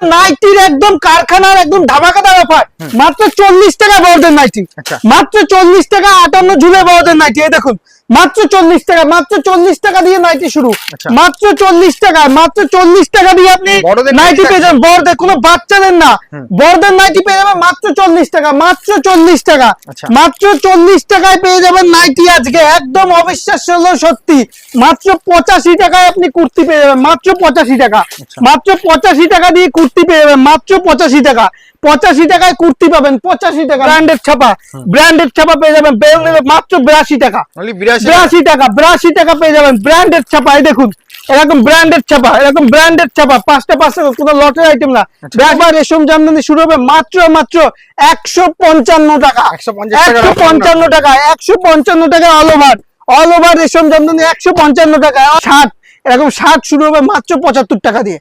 নাইটির একদম কারখানার একদম ধামাকাদার অফার মাত্র চল্লিশ টাকা বড়দের নাইটি আচ্ছা। মাত্র চল্লিশ টাকা আটান্ন ঝুলে বড়দের নাইটি এই দেখুন মাত্র চল্লিশ টাকা মাত্র চল্লিশ টাকা দিয়ে নাইটি শুরু। আচ্ছা। মাত্র চল্লিশ টাকা মাত্র চল্লিশ টাকা দিয়ে আপনি নাইটি পেয়ে যাবেন। বড়দের কোনো বাচ্চাদের না। বড়দের নাইটি পেয়ে যাবেন মাত্র চল্লিশ টাকা মাত্র চল্লিশ টাকা। আচ্ছা। মাত্র চল্লিশ টাকায় পেয়ে যাবেন নাইটি আজকে। একদম অবিশ্বাস্য হলো সত্যি। মাত্র পঁচাশি টাকায় আপনি কুর্তি পেয়ে যাবেন। মাত্র পঁচাশি টাকা। আচ্ছা। মাত্র পঁচাশি টাকা দিয়ে কুর্তি পেয়ে যাবেন। মাত্র পঁচাশি টাকা। পঁচাশি টাকায় কুর্তি পাবেন পঁচাশি টাকা। ব্র্যান্ডেড ছাপা ব্র্যান্ডেড ছাপা পেয়ে যাবেন মাত্র বিরাশি টাকা। বিরাশি টাকা। বিরাশি টাকা পেয়ে যাবেন ব্র্যান্ডেড ছাপা এই দেখুন এরকম ব্র্যান্ডেড ছাপা এরকম ব্র্যান্ডেড ছাপা পাঁচটা পাঁচটা কোনো লটের আইটেম না। একবার রেশম জামদানি শুরু হবে মাত্র মাত্র একশো পঞ্চান্ন টাকা। 150 একশো পঞ্চান্ন টাকা একশো পঞ্চান্ন টাকা অল ওভার অল ওভার রেশম জামদানি একশো পঞ্চান্ন টাকা। ষাট এরকম ষাট শুরু হবে মাত্র পঁচাত্তর টাকা দিয়ে।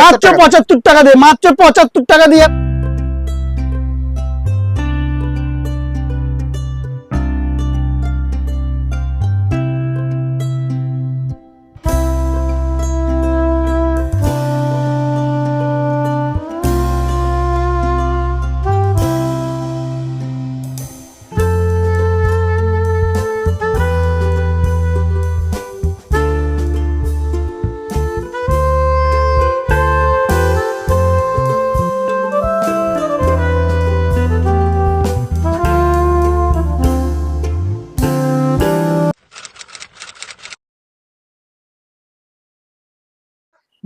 মাত্র পঁচাত্তর টাকা দিয়ে মাত্র পঁচাত্তর টাকা দিয়ে।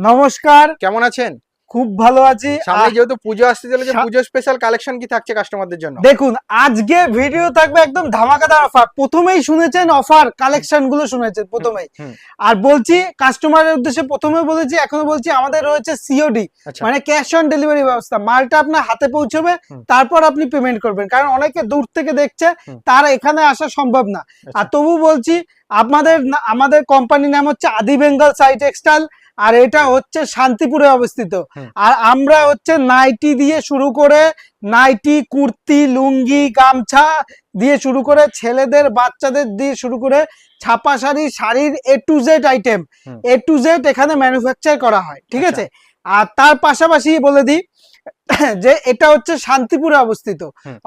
নমস্কার। কেমন আছেন? খুব ভালো আছি। সামনে যেহেতু পুজো আসতে চলেছে পুজো স্পেশাল কালেকশন কি থাকছে কাস্টমারদের জন্য? দেখুন আজকে ভিডিও থাকবে একদম ধামাকাদার অফার প্রথমেই শুনেছেন অফার কালেকশনগুলো শুনেছেন প্রথমেই। আর বলছি কাস্টমারের উদ্দেশ্যে প্রথমে বলেছি এখনও বলছি আমাদের রয়েছে সিওডি আচ্ছা। মানে ক্যাশ অন ডেলিভারি ব্যবস্থা। মালটা আপনার হাতে পৌঁছবে তারপর আপনি পেমেন্ট করবেন। কারণ অনেকে দূর থেকে দেখছে। তার এখানে আসা সম্ভব না। আচ্ছা। আর তবু বলছি আপনাদের আমাদের কোম্পানির নাম হচ্ছে আদি বেঙ্গল সাই টেক্সটাইল আর এটা হচ্ছে শান্তিপুরে অবস্থিত। আর আমরা হচ্ছে নাইটি দিয়ে শুরু করে নাইটি কুর্তি লুঙ্গি গামছা দিয়ে শুরু করে ছেলেদের বাচ্চাদের দিয়ে শুরু করে ছাপা শাড়ি শাড়ির A to Z item A to Z এখানে ম্যানুফ্যাকচার করা হয় ঠিক আচ্ছা। আছে? আর তার পাশাপাশি বলে দিই যে এটা হচ্ছে শান্তিপুরে অবস্থিত।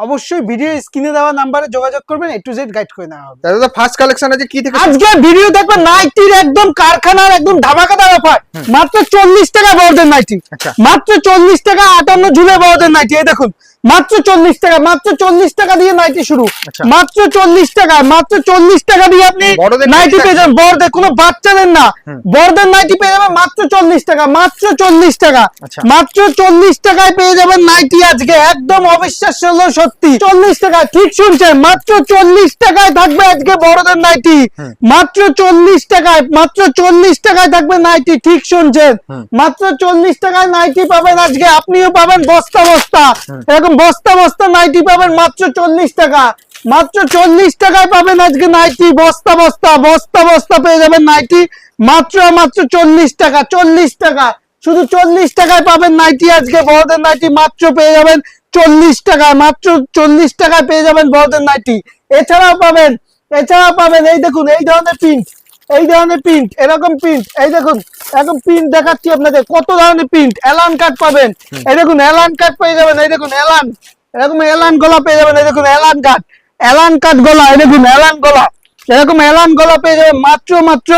অবশ্যই ভিডিও স্ক্রিনে দেওয়া নাম্বারে যোগাযোগ করবেন এ টু জেড গাইড করে নেওয়া হবে। দাদা ফার্স্ট কালেকশন আছে কি থেকে আজকে ভিডিও দেখবেন নাইটির একদম কারখানার একদম ধামাকাদার অফার মাত্র চল্লিশ টাকা বড়দের নাইটি আচ্ছা। মাত্র চল্লিশ টাকা আটান্ন ঝুলে বড়দের নাইটি এই দেখুন মাত্র চল্লিশ টাকা মাত্র চল্লিশ টাকা দিয়ে নাইটি শুরু। আচ্ছা। মাত্র চল্লিশ টাকা মাত্র চল্লিশ টাকা দিয়ে আপনি নাইটি পেয়ে যাবেন। বড়দের কোনো বাচ্চাদের না। বড়দের নাইটি পেয়ে যাবেন মাত্র চল্লিশ টাকা মাত্র চল্লিশ টাকা। আচ্ছা। মাত্র চল্লিশ টাকায় পেয়ে যাবেন নাইটি আজকে একদম অবিশ্বাস্য হলো সত্যি। চল্লিশ টাকা ঠিক শুনছেন মাত্র চল্লিশ টাকায় থাকবে আজকে বড়দের নাইটি মাত্র চল্লিশ টাকায় মাত্র চল্লিশ টাকায় থাকবে নাইটি ঠিক শুনছেন। মাত্র চল্লিশ টাকায় নাইটি পাবেন আজকে আপনিও পাবেন বস্তা বস্তা। এরকম বস্তা বস্তা নাইটি পাবেন মাত্র চল্লিশ টাকা। মাত্র চল্লিশ টাকায় পাবেন আজকে নাইটি বস্তা বস্তা বস্তা বস্তা পেয়ে যাবেন নাইটি মাত্র মাত্র চল্লিশ টাকা চল্লিশ টাকা। শুধু চল্লিশ টাকায় পাবেন নাইটি আজকে বড়দের নাইটি মাত্র পেয়ে যাবেন চল্লিশ টাকায় মাত্র চল্লিশ টাকায় পেয়ে যাবেন বড়দের নাইটি। এছাড়াও পাবেন এছাড়াও পাবেন এই দেখুন এই ধরনের প্রিন্ট এই ধরনের প্রিন্ট এরকম প্রিন্ট এই দেখুন এরকম প্রিন্ট দেখাচ্ছি আপনাদের কত ধরনের প্রিন্ট অ্যালান কার্ড পাবেন। এই দেখুন অ্যালান কার্ড পেয়ে যাবেন এই দেখুন অ্যালান এরকম অ্যালান গলা পেয়ে যাবেন এই দেখুন অ্যালান কার্ড অ্যালান কার্ড গলা এই দেখুন অ্যালান গলা এরকম অ্যালান গলা পেয়ে যাবেন মাত্র মাত্র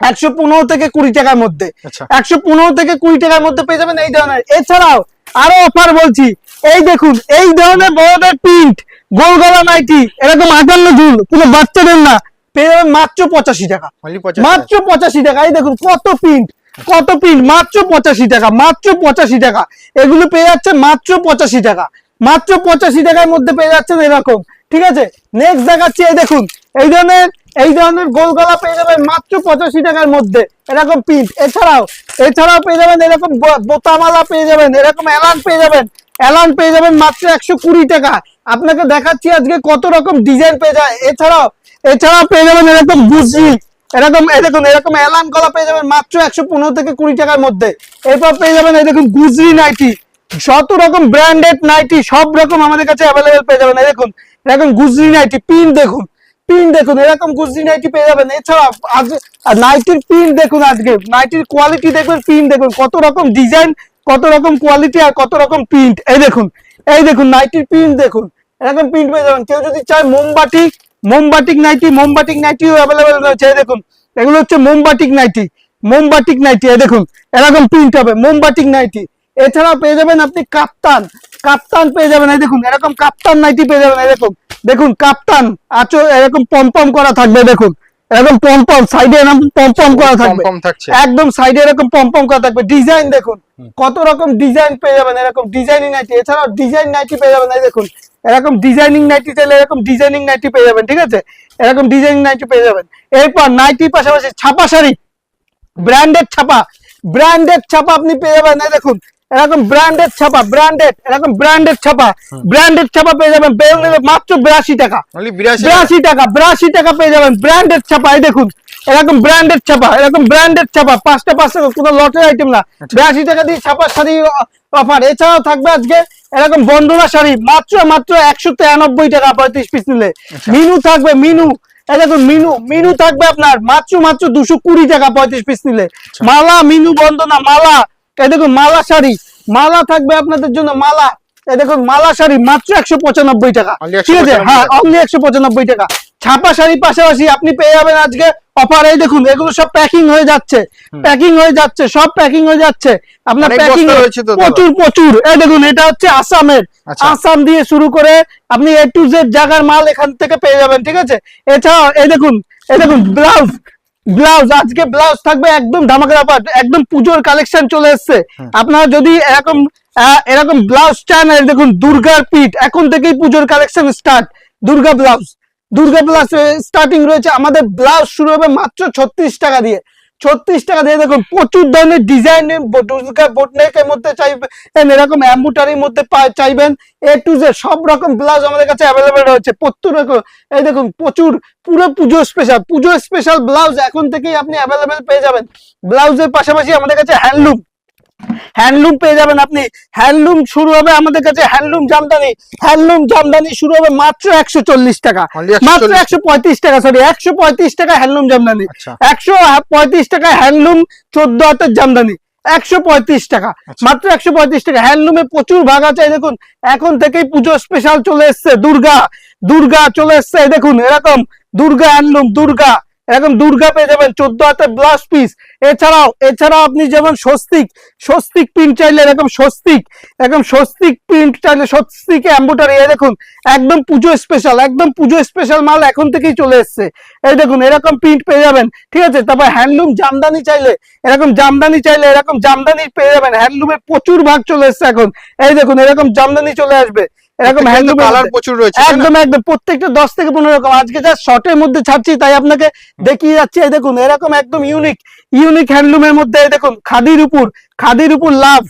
একশো পনেরো থেকে কুড়ি টাকার মধ্যে। আচ্ছা। একশো পনেরো থেকে কুড়ি টাকার মধ্যে পেয়ে যাবেন এই ধরনের। এছাড়াও আরও অফার বলছি। এই দেখুন এই ধরনের বড়দের প্রিন্ট গোল গলা নাইটি এরকম আটান্ন ঝুল কোনো বাচ্চাদের না। পেয়ে যাবেন মাত্র পঁচাশি টাকা। মাত্র পঁচাশি টাকা। এই দেখুন কত প্রিন্ট কত প্রিন্ট মাত্র পঁচাশি টাকা মাত্র পঁচাশি টাকা। এগুলো পেয়ে যাচ্ছে মাত্র পঁচাশি টাকা। মাত্র পঁচাশি টাকার মধ্যে পেয়ে যাচ্ছেন এরকম। ঠিক আছে? নেক্সট দেখাচ্ছি এই দেখুন এই ধরনের এই ধরনের গোল গলা পেয়ে যাবেন মাত্র পঁচাশি টাকার মধ্যে। এরকম প্রিন্ট এছাড়াও এছাড়াও পেয়ে যাবেন এরকম বোতামালা পেয়ে যাবেন, এরকম অ্যালান পেয়ে যাবেন। অ্যালান পেয়ে যাবেন মাত্র একশো কুড়ি টাকা। আপনাকে দেখাচ্ছি আজকে কত রকম ডিজাইন পেয়ে যায়। এছাড়াও এছাড়াও পেয়ে যাবেন এরকম গুজি এরকম দেখুন, এরকম এলান গলা পেয়ে যাবেন মাত্র একশো পনেরো থেকে কুড়ি টাকার মধ্যে। এরপর পেয়ে যাবেন, এই দেখুন, গুজরি নাইটি। যত রকম ব্র্যান্ডেড নাইটি, সব রকম আমাদের কাছে অ্যাভেলেবেল পেয়ে যাবেন। দেখুন, এরকম গুজরি নাইটি, পিন দেখুন। পিন দেখুন, এরকম গুজরি নাইটি পেয়ে যাবেন। এছাড়া আজ নাইটির পিন দেখুন আজকে। নাইটির কোয়ালিটি দেখবেন, পিন দেখুন। কত রকম ডিজাইন কত রকম কোয়ালিটি আর কত রকম প্রিন্ট এই দেখুন এই দেখুন নাইটির প্রিন্ট দেখুন। এরকম প্রিন্ট পেয়ে যাবেন। কেউ যদি চায় মোমবাটিক মোমবাটিক নাইটি মোমবাটিক নাইটিও অ্যাভেলেবেল রয়েছে। দেখুন, এগুলো হচ্ছে মোমবাটিক নাইটি মোমবাটিক নাইটি। দেখুন, এরকম প্রিন্ট হবে মোমবাটিক নাইটি। এছাড়াও পেয়ে যাবেন আপনি কাপ্তান কাপ্তান পেয়ে যাবেন। এই দেখুন, এরকম কাপ্তান নাইটি পেয়ে যাবেন। এই দেখুন দেখুন কাপ্তান আচো এরকম পম্পম করা থাকবে দেখুন। এরকম পম্পম সাইডে এরকম পম্পম করা থাকবে। একদম সাইডে এরকম পম্পম করা থাকবে। ডিজাইন দেখুন কত রকম ডিজাইন পেয়ে যাবেন এরকম ডিজাইনিং নাইটি এছাড়াও ডিজাইন নাইটি পেয়ে যাবেন এই দেখুন এরকম ডিজাইনিং নাইটি চাইলে এরকম ডিজাইনিং নাইটি পেয়ে যাবেন ঠিক আছে? এরকম ডিজাইনিং নাইটি পেয়ে যাবেন। এরপর নাইটির পাশাপাশি ছাপা শাড়ি ব্র্যান্ডেড ছাপা। ব্র্যান্ডেড ছাপা আপনি পেয়ে যাবেন এই দেখুন এরকম ব্র্যান্ডেড ছাপা ব্র্যান্ডেড এরকম ব্র্যান্ডেড ছাপা ব্র্যান্ডেড ছাপা পেয়ে যাবেন মাত্র বিরাশি টাকা। বিরাশি টাকা। বিরাশি টাকা পেয়ে যাবেন ব্র্যান্ডেড ছাপা এই দেখুন এরকম ব্র্যান্ডেড ছাপা এরকম ব্র্যান্ডেড ছাপা পাঁচটা পাঁচটা কোনো লটের আইটেম না। বিরাশি টাকা দিয়ে ছাপার শাড়ি অফার এছাড়াও থাকবে আজকে এরকম বন্ধুরা শাড়ি মাত্র মাত্র একশো তিরানব্বই টাকা পঁয়ত্রিশ পিস নিলে। মিনু থাকবে মিনু এই দেখুন মিনু মিনু থাকবে আপনার মাত্র মাত্র দুশো কুড়ি টাকা পঁয়ত্রিশ পিস নিলে। মালা মিনু বন্দনা মালা এই দেখুন মালা শাড়ি। মালা থাকবে আপনাদের জন্য মালা। এই দেখুন মালা শাড়ি মাত্র একশো পঁচানব্বই টাকা। ঠিক আছে? হ্যাঁ অনলি একশো পঁচানব্বই টাকা। ছাপা শাড়ির পাশাপাশি আপনি পেয়ে যাবেন আজকে অফার। এই দেখুন এগুলো সব প্যাকিং হয়ে যাচ্ছে। প্যাকিং হয়ে যাচ্ছে সব প্যাকিং হয়ে যাচ্ছে। আপনার প্যাকিং প্রচুর প্রচুর। এই দেখুন এটা হচ্ছে আসামের। আচ্ছা। আসাম দিয়ে শুরু করে আপনি এ টু জেড জায়গার মাল এখান থেকে পেয়ে যাবেন ঠিক আছে? এছাড়াও এই দেখুন এই দেখুন ব্লাউজ। ব্লাউজ আজকে ব্লাউজ থাকবে একদম ধামাকা ব্যাপার একদম পুজোর কালেকশন চলে এসছে। আপনারা যদি এরকম এরকম ব্লাউজ চান দেখুন দুর্গার পিঠ এখন থেকেই পুজোর collection start Durga blouse. Durga blouse starting রয়েছে আমাদের ব্লাউজ শুরু হবে মাত্র ছত্রিশ টাকা দিয়ে। ছত্রিশ টাকা দিয়ে দেখুন, প্রচুর ধরনের ডিজাইনের দুর্গা বোটনেকের মধ্যে চাইবেন এরকম অ্যাম্বুটারির মধ্যে চাইবেন। এ টু জেড সব রকম ব্লাউজ আমাদের কাছে অ্যাভেলেবেল রয়েছে। প্রত্যেক রকম এই দেখুন, প্রচুর পুরো পুজো স্পেশাল পুজো স্পেশাল ব্লাউজ এখন থেকেই আপনি অ্যাভেলেবেল পেয়ে যাবেন। ব্লাউজের পাশাপাশি আমাদের কাছে হ্যান্ডলুম হ্যান্ডলুম পেয়ে যাবেন আপনি। হ্যান্ডলুম শুরু হবে আমাদের কাছে হ্যান্ডলুম জামদানি। হ্যান্ডলুম জামদানি শুরু হবে মাত্র একশো চল্লিশ টাকা। মাত্র একশো পঁয়ত্রিশ টাকা সরি একশো পঁয়ত্রিশ টাকা হ্যান্ডলুম জামদানি। আচ্ছা। একশো পঁয়ত্রিশ টাকা হ্যান্ডলুম চোদ্দ হাতের জামদানি। একশো পঁয়ত্রিশ টাকা। আচ্ছা। মাত্র একশো পঁয়ত্রিশ টাকা। হ্যান্ডলুমে প্রচুর ভাগ আছে দেখুন। এখন থেকেই পুজো স্পেশাল চলে এসছে দুর্গা। দুর্গা চলে এসছে দেখুন এরকম। দুর্গা হ্যান্ডলুম দুর্গা। এরকম দুর্গা পেয়ে যাবেন, চোদ্দ হাতের ব্লাউজ পিস এছাড়াও এছাড়াও আপনি যেমন স্বস্তিক স্বস্তিক প্রিন্ট চাইলে এরকম স্বস্তিক এরকম স্বস্তিক প্রিন্ট চাইলে স্বস্তিক এম্বোটারি এই দেখুন, একদম পুজো স্পেশাল একদম পুজো স্পেশাল মাল এখন থেকেই চলে এসছে। এই দেখুন, এরকম প্রিন্ট পেয়ে যাবেন, ঠিক আছে? তারপর হ্যান্ডলুম জামদানি চাইলে, এরকম জামদানি চাইলে এরকম জামদানি পেয়ে যাবেন। হ্যান্ডলুমের প্রচুর ভাগ চলে এসছে এখন। এই দেখুন, এরকম জামদানি চলে আসবে। এরকম হ্যান্ডলুম কালার প্রচুর রয়েছে একদম একদম প্রত্যেকটা দশ থেকে পনেরো রকম। আজকে যা শর্টের মধ্যে ছাড়ছি তাই আপনাকে দেখিয়ে যাচ্ছি এই দেখুন এরকম একদম ইউনিক ইউনিক হ্যান্ডলুমের মধ্যে এই দেখুন খাদির উপর খাদির উপর লাভ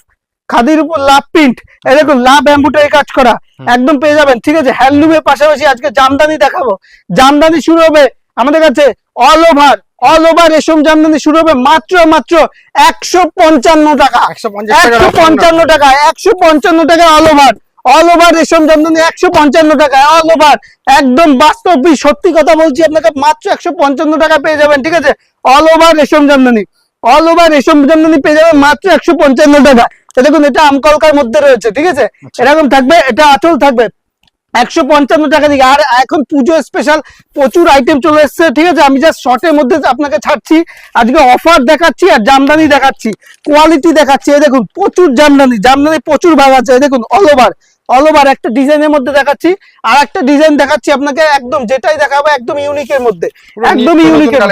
খাদির উপর লাভ প্রিন্ট এই দেখুন লাভ এম্বুটারি কাজ করা একদম পেয়ে যাবেন ঠিক আছে? হ্যান্ডলুমের পাশাপাশি আজকে জামদানি দেখাবো। জামদানি শুরু হবে আমাদের কাছে অল ওভার অল ওভার রেশম জামদানি শুরু হবে মাত্র মাত্র একশো পঞ্চান্ন টাকা। 150 টাকা একশো পঞ্চান্ন টাকা একশো পঞ্চান্ন টাকা অল ওভার অল ওভার রেশম জামদানি একশো পঞ্চান্ন টাকা অল ওভার একদম বাস্তব সত্যি কথা বলছি আপনাকে মাত্র একশো পঞ্চান্ন টাকা পেয়ে যাবেন ঠিক আছে? অল ওভার রেশম জামদানি অল ওভার রেশম জামদানি পেয়ে যাবেন মাত্র একশো পঞ্চান্ন টাকা। দেখুন এটা আমকলকার মধ্যে রয়েছে ঠিক আছে? এরকম থাকবে এটা আচল থাকবে। একশো পঞ্চান্ন টাকা দিকে। আর এখন পুজো স্পেশাল প্রচুর আইটেম চলে এসছে ঠিক আছে? আমি জাস্ট শর্টের মধ্যে আপনাকে ছাড়ছি। আজকে অফার দেখাচ্ছি আর জামদানি দেখাচ্ছি। কোয়ালিটি দেখাচ্ছি। এই দেখুন প্রচুর জামদানি। জামদানি প্রচুর ভাগ আছে। এই দেখুন অল ওভার অল ওভার একটা ডিজাইনের মধ্যে দেখাচ্ছি। আর একটা ডিজাইন দেখাচ্ছি আপনাকে একদম যেটাই দেখাবো একদম ইউনিকের মধ্যে। একদম ইউনিকের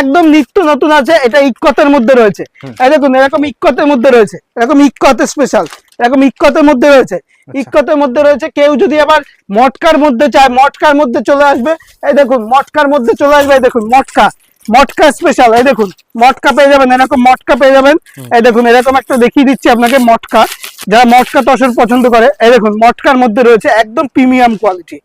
একদম নিত্য নতুন আছে। এটা ইক্কতের মধ্যে রয়েছে। এই দেখুন এরকম ইক্কতের মধ্যে রয়েছে। এরকম ইক্কতের স্পেশাল এরকম ইক্কতের মধ্যে রয়েছে। ইক্কতের মধ্যে রয়েছে কেউ যদি আবার মটকার মধ্যে চায় মটকার মধ্যে চলে আসবে। এই দেখুন মটকার মধ্যে চলে আসবে এই দেখুন মটকা। মটকা স্পেশাল এই দেখুন মটকা পেয়ে যাবেন এরকম মটকা পেয়ে যাবেন। এই দেখুন এরকম একটা দেখিয়ে দিচ্ছি আপনাকে মটকা। যারা মটকা তসর পছন্দ করে এই দেখুন মটকার মধ্যে রয়েছে একদম প্রিমিয়াম কোয়ালিটি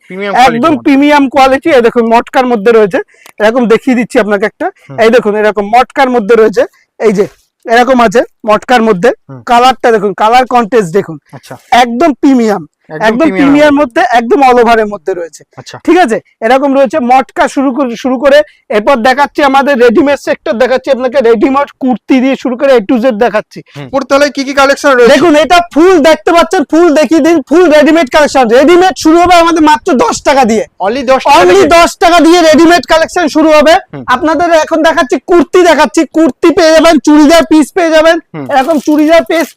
একদম প্রিমিয়াম কোয়ালিটি এই দেখুন মটকার মধ্যে রয়েছে। এরকম দেখিয়ে দিচ্ছি আপনাকে একটা। এই দেখুন এরকম মটকার মধ্যে রয়েছে। এই যে এরকম আছে মটকার মধ্যে। কালারটা দেখুন কালার কন্টেস্ট দেখুন। আচ্ছা। একদম প্রিমিয়াম। একদম প্রিমিয়ার মধ্যে একদম অল ওভারের মধ্যে রয়েছে। আচ্ছা। ঠিক আছে? এরকম রয়েছে মটকা শুরু করে শুরু করে এরপর দেখাচ্ছি আমাদের রেডিমেড সেক্টর দেখাচ্ছি আপনাকে রেডিমেড কুর্তি দিয়ে শুরু করে এ টু জেড দেখাচ্ছি। উপরতলায় কি কি কালেকশন রয়েছে? দেখুন এটা ফুল দেখতে পাচ্ছেন ফুল দেখিয়ে দিন ফুল রেডিমেড কালেকশন রেডিমেড শুরু হবে আমাদের মাত্র দশ টাকা দিয়ে। অনলি দশ অনলি দশ টাকা দিয়ে রেডিমেড কালেকশন শুরু হবে। আপনাদের এখন দেখাচ্ছি কুর্তি দেখাচ্ছি কুর্তি পেয়ে যাবেন চুড়িদার পিস পেয়ে যাবেন। এরকম চুড়িদার পিস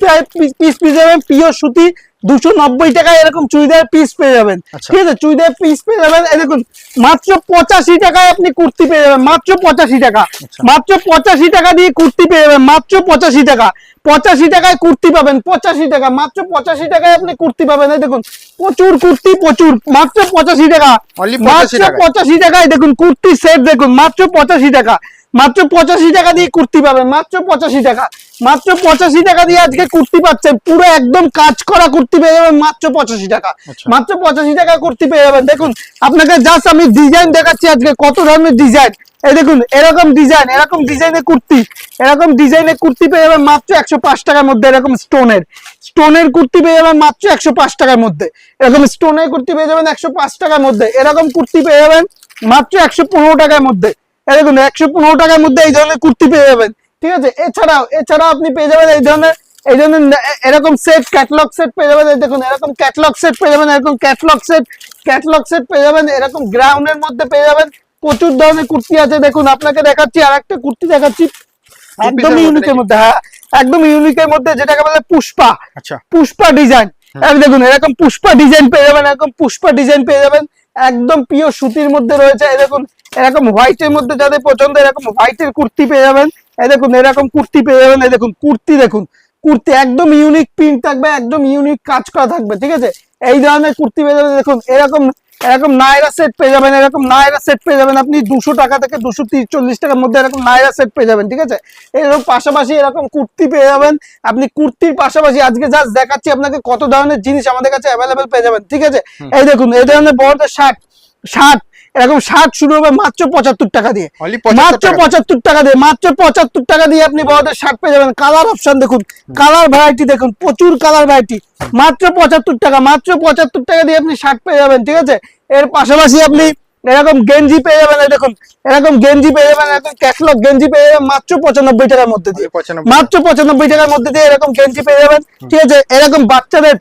পিস পেয়ে যাবেন পিওর সুতি দুশো নব্বই টাকায় এরকম চুড়িদার পিস পেয়ে যাবেন। আচ্ছা। ঠিক আছে চুড়িদার পিস পেয়ে যাবেন। দেখুন মাত্র পঁচাশি টাকায় আপনি কুর্তি পেয়ে যাবেন। মাত্র পঁচাশি টাকা। আচ্ছা। মাত্র পঁচাশি টাকা দিয়ে কুর্তি পেয়ে যাবেন। মাত্র পঁচাশি টাকা। পঁচাশি টাকায় কুর্তি পাবেন। পঁচাশি টাকা। মাত্র পঁচাশি টাকায় আপনি কুর্তি পাবেন। এই দেখুন প্রচুর কুর্তি প্রচুর। মাত্র পঁচাশি টাকা। Only 85 মাত্র পঁচাশি টাকায় দেখুন কুর্তি সেট দেখুন। মাত্র পঁচাশি টাকা। মাত্র পঁচাশি টাকা দিয়ে কুর্তি পাবেন। মাত্র পঁচাশি টাকা। মাত্র পঁচাশি টাকা দিয়ে আজকে কুর্তি পাচ্ছেন পুরো একদম কাজ করা কুর্তি পেয়ে যাবেন মাত্র পঁচাশি টাকা। আচ্ছা। মাত্র পঁচাশি টাকা কুর্তি পেয়ে যাবেন। দেখুন আপনাকে জাস্ট আমি ডিজাইন দেখাচ্ছি আজকে কত ধরনের ডিজাইন এই দেখুন এরকম ডিজাইন এরকম ডিজাইনের কুর্তি এরকম ডিজাইনের কুর্তি পেয়ে যাবেন মাত্র একশো পাঁচ টাকার মধ্যে এরকম স্টোনের স্টোনের কুর্তি পেয়ে যাবেন মাত্র একশো পাঁচ টাকার মধ্যে। এরকম স্টোনের কুর্তি পেয়ে যাবেন একশো পাঁচ টাকার মধ্যে। এরকম কুর্তি পেয়ে যাবেন মাত্র একশো পনেরো টাকার মধ্যে। এই দেখুন একশো পনেরো টাকার মধ্যে এই ধরনের কুর্তি পেয়ে যাবেন। ঠিক আছে? এছাড়াও এছাড়াও আপনি পেয়ে যাবেন এই ধরনের এই ধরনের এরকম সেট ক্যাটলগ সেট পেয়ে যাবেন। দেখুন এরকম ক্যাটলগ সেট পেয়ে যাবেন এরকম ক্যাটলগ সেট ক্যাটলগ সেট পেয়ে যাবেন এরকম গ্রাউন্ডের মধ্যে পেয়ে যাবেন। প্রচুর ধরনের কুর্তি আছে। দেখুন আপনাকে দেখাচ্ছি আর একটা কুর্তি দেখাচ্ছি। একদম ইউনিকের মধ্যে হ্যাঁ একদম ইউনিকের মধ্যে যেটাকে বলে পুষ্পা। আচ্ছা। পুষ্পা ডিজাইন দেখুন এরকম পুষ্পা ডিজাইন পেয়ে যাবেন এরকম পুষ্পা ডিজাইন পেয়ে যাবেন। একদম পিওর সুতির মধ্যে রয়েছে। দেখুন, এরকম হোয়াইটের মধ্যে যাদের পছন্দ, এরকম হোয়াইটের কুর্তি পেয়ে যাবেন। এই দেখুন, এরকম কুর্তি পেয়ে যাবেন। এই দেখুন, কুর্তি দেখুন, কুর্তি একদম ইউনিক প্রিন্ট থাকবে, একদম ইউনিক কাজ করা থাকবে, ঠিক আছে? এই ধরনের কুর্তি পেয়ে যাবেন। দেখুন, এরকম এরকম নায়রা সেট পেয়ে যাবেন এরকম নায়রা সেট পেয়ে যাবেন। আপনি দুশো টাকা থেকে দুশো চল্লিশ টাকার মধ্যে এরকম নায়রা সেট পেয়ে যাবেন ঠিক আছে? এরকম পাশাপাশি এরকম কুর্তি পেয়ে যাবেন। আপনি কুর্তির পাশাপাশি আজকে জাস্ট দেখাচ্ছি আপনাকে কত ধরনের জিনিস আমাদের কাছে অ্যাভেলেবেল পেয়ে যাবেন ঠিক আছে? এই দেখুন এই ধরনের বড়দের শার্ট শার্ট এরকম শার্ট শুরু হবে মাত্র পঁচাত্তর টাকা দিয়ে। মাত্র পঁচাত্তর টাকা দিয়ে মাত্র পঁচাত্তর টাকা দিয়ে আপনি বড়দের শার্ট পেয়ে যাবেন। কালার অপশন দেখুন কালার ভ্যারাইটি দেখুন প্রচুর কালার ভ্যারাইটি মাত্র পঁচাত্তর টাকা মাত্র পঁচাত্তর টাকা দিয়ে আপনি শার্ট পেয়ে যাবেন ঠিক আছে? এর পাশাপাশি আপনি এরকম গেঞ্জি পেয়ে যাবেন দেখুন এরকম গেঞ্জি পেয়ে যাবেন এরকম ক্যাটলগ গেঞ্জি পেয়ে যাবেন মাত্র পঁচানব্বই টাকার মধ্যে দিয়ে। মাত্র পঁচানব্বই টাকার মধ্যে দিয়ে এরকম গেঞ্জি পেয়ে যাবেন ঠিক আছে? এরকম বাচ্চাদের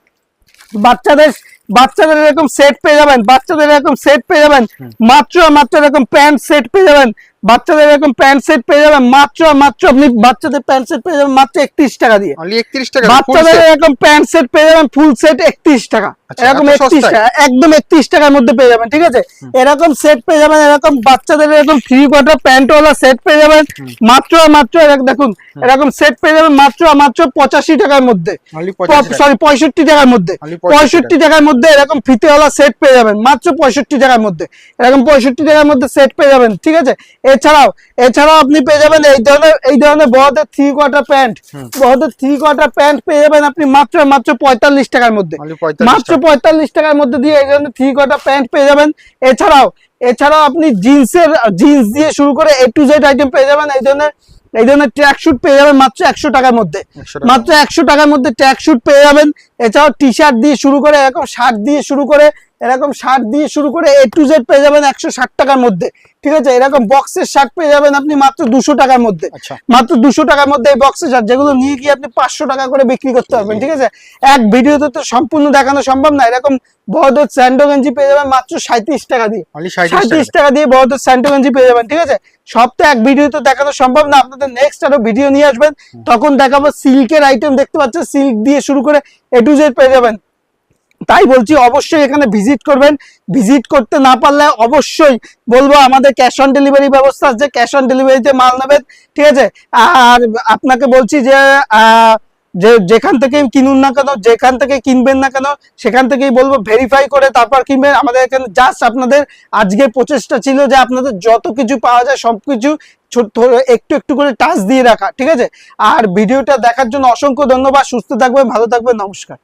বাচ্চাদের বাচ্চাদের এরকম সেট পেয়ে যাবেন বাচ্চাদের এরকম সেট পেয়ে যাবেন মাত্র মাত্র এরকম প্যান্ট সেট পেয়ে যাবেন। বাচ্চাদের এরকম প্যান্ট সেট পেয়ে যাবেন মাত্র মাত্র আপনি বাচ্চাদের প্যান্ট সেট পেয়ে যাবেন মাত্র একত্রিশ টাকা দিয়ে। একত্রিশ টাকা বাচ্চাদের এরকম প্যান্ট সেট পেয়ে যাবেন ফুল সেট একত্রিশ টাকা। আচ্ছা, এরকম একত্রিশ টাকা একদম একত্রিশ টাকার মধ্যে পেয়ে যাবেন ঠিক আছে? এরকম সেট পেয়ে যাবেন এরকম বাচ্চাদের এরকম থ্রি কোয়ার্টার সেট পেয়ে যাবেন মাত্র মাত্র দেখুন এরকম সেট পেয়ে যাবেন মাত্র মাত্র পঁচাশি টাকার মধ্যে। সরি পঁয়ষট্টি টাকার মধ্যে। পঁয়ষট্টি টাকার মধ্যে এরকম ফিতেওয়ালা সেট পেয়ে যাবেন মাত্র পঁয়ষট্টি টাকার মধ্যে। এরকম পঁয়ষট্টি টাকার মধ্যে সেট পেয়ে যাবেন ঠিক আছে? এছাড়াও এছাড়াও আপনি পেয়ে যাবেন এই ধরনের এই ধরনের বড়দের থ্রি কোয়ার্টার প্যান্ট বড়দের থ্রি কোয়ার্টার প্যান্ট পেয়ে যাবেন আপনি মাত্র মাত্র পঁয়তাল্লিশ টাকার মধ্যে। মাত্র পঁয়তাল্লিশ টাকার মধ্যে দিয়ে এই ধরনের থ্রি কোয়ার্টার প্যান্ট পেয়ে যাবেন। এছাড়াও এছাড়াও আপনি জিন্সের জিন্স দিয়ে শুরু করে এ টু জেড আইটেম পেয়ে যাবেন। এই ধরনের এই ধরনের ট্র্যাক শুট পেয়ে যাবেন মাত্র একশো টাকার মধ্যে। মাত্র একশো টাকার মধ্যে ট্র্যাক শুট পেয়ে যাবেন। এছাড়াও টি শার্ট দিয়ে শুরু করে এরকম শার্ট দিয়ে শুরু করে এরকম শার্ট দিয়ে শুরু করে এ টু জেড পেয়ে যাবেন একশো ষাট টাকার মধ্যে। ঠিক আছে? এরকম বক্সের শার্ট পেয়ে যাবেন আপনি মাত্র দুশো টাকার মধ্যে। আচ্ছা। মাত্র দুশো টাকার মধ্যে এই বক্সের শার্ট যেগুলো নিয়ে গিয়ে আপনি পাঁচশো টাকা করে বিক্রি করতে পারবেন ঠিক আছে? এক ভিডিওতে তো সম্পূর্ণ দেখানো সম্ভব না। এরকম বড়দের স্যান্ডো গেঞ্জি পেয়ে যাবেন মাত্র সাঁত্রিশ টাকা দিয়ে। সাঁত্রিশ টাকা। দিয়ে বড়দের স্যান্ডো গেঞ্জি পেয়ে যাবেন ঠিক আছে? সব তো এক ভিডিওতে দেখানো সম্ভব না। আপনাদের নেক্সট আরও ভিডিও নিয়ে আসবেন। তখন দেখাবো সিল্কের আইটেম দেখতে পাচ্ছেন? সিল্ক দিয়ে শুরু করে এ টু জেড পেয়ে যাবেন। তাই বলছি অবশ্যই এখানে ভিজিট করবেন। ভিজিট করতে না পারলে অবশ্যই বলব আমাদের ক্যাশ অন ডেলিভারি ব্যবস্থা আছে ক্যাশ অন ডেলিভারিতে মাল নেবেন, ঠিক আছে? আর আপনাকে বলছি যে যে, যেখান থেকে কিনুন না কেন, যেখান থেকে কিনবেন না কেন, সেখান থেকেই বলব ভেরিফাই করে তারপর কিনবেন। আমাদের এখানে জাস্ট আপনাদের আজকের প্রচেষ্টা ছিল যে আপনাদের যত কিছু পাওয়া যায় সবকিছু ছোট একটু একটু করে টাচ দিয়ে রাখা, ঠিক আছে? আর ভিডিওটা দেখার জন্য অসংখ্য ধন্যবাদ, সুস্থ থাকবেন, ভালো থাকবেন, নমস্কার।